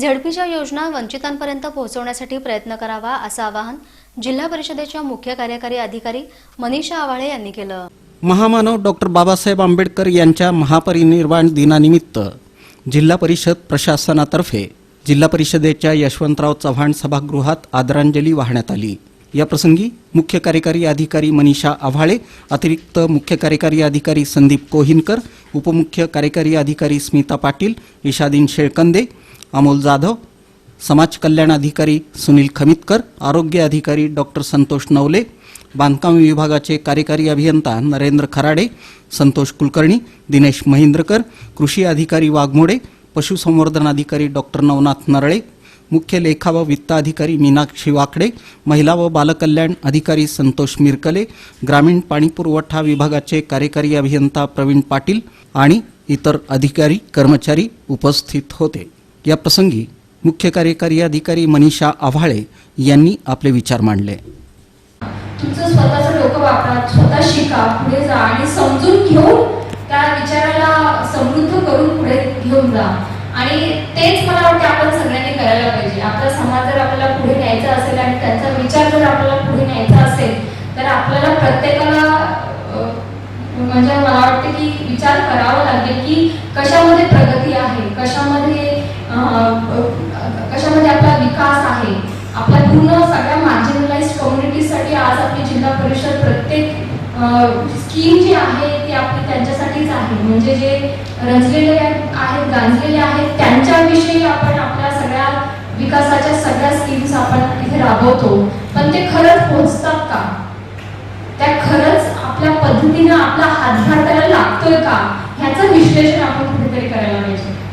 झेडपीच्या योजना वंचितांपर्यंत पोहोचवण्यासाठी प्रयत्न करावा असं आवाहन जिल्हा परिषदेच्या मुख्य कार्यकारी अधिकारी मनीषा आवाळे यांनी केलं. महामानव डॉक्टर बाबासाहेब आंबेडकर यांच्या महापरिनिर्वाण दिनानिमित्त जिल्हा परिषद प्रशासनातर्फे जिल्हा परिषदेच्या यशवंतराव चव्हाण सभागृहात आदरांजली वाहण्यात आली. याप्रसंगी मुख्य कार्यकारी अधिकारी मनीषा आव्हाळे अतिरिक्त मुख्य कार्यकारी अधिकारी संदीप कोहिनकर उपमुख्य कार्यकारी अधिकारी स्मिता पाटील इशादीन शेळकंदे अमोल जाधव समाज कल्याण अधिकारी सुनील खमितकर आरोग्य अधिकारी डॉक्टर संतोष नवले बांधकाम विभागाचे कार्यकारी अभियंता नरेंद्र खराडे संतोष कुलकर्णी दिनेश महेंद्रकर कृषी अधिकारी वाघमोडे पशुसंवर्धन अधिकारी डॉक्टर नवनाथ नरळे मुख्य लेखा व वित्त अधिकारी मीनाक्षी वाकडे महिला व बालकल्याण अधिकारी संतोष मिरकले ग्रामीण पाणीपुरवठा विभागाचे कार्यकारी अभियंता प्रवीण पाटील आणि इतर अधिकारी कर्मचारी उपस्थित होते. या प्रसंगी मुख्य कार्यकारी अधिकारी मनीषा आव्हाळे यांनी आपले विचार मांडले. तुमचं स्वतःचं डोकं वापरा स्वतः शिका पुढे जा आणि समजून घेऊन त्या विचाराला समृद्ध करून पुढे घेऊन जा. आणि तेच मला वाटतं आपण सगळ्यांनी करायला पाहिजे. आपला समाज जर आपल्याला पुढे न्यायचा असेल आणि त्यांचा विचार जर आपल्याला पुढे न्यायचा असेल तर आपल्याला प्रत्येकाला म्हणजे मला वाटतं की विचार कशामध्ये आपला विकास आहे? आपल्या पूर्ण सगळ्या मार्जिनलाइज कम्युनिटीसाठी आज आपली जिल्हा परिषद प्रत्येक स्कीम जी आहे ती आपली त्यांच्यासाठीच आहे. म्हणजे जे रंजलेले आहेत गांजलेले आहेत त्यांच्याविषयी आपण आपल्या सगळ्या विकासाच्या सगळ्या स्कीम्स आपण इथे राबवतो. पण ते खरंच पोहोचतात का? त्या खरंच आपल्या पद्धतीनं आपला हातभार त्याला लागतोय का? ह्याचं विश्लेषण आपण कुठेतरी करायला पाहिजे.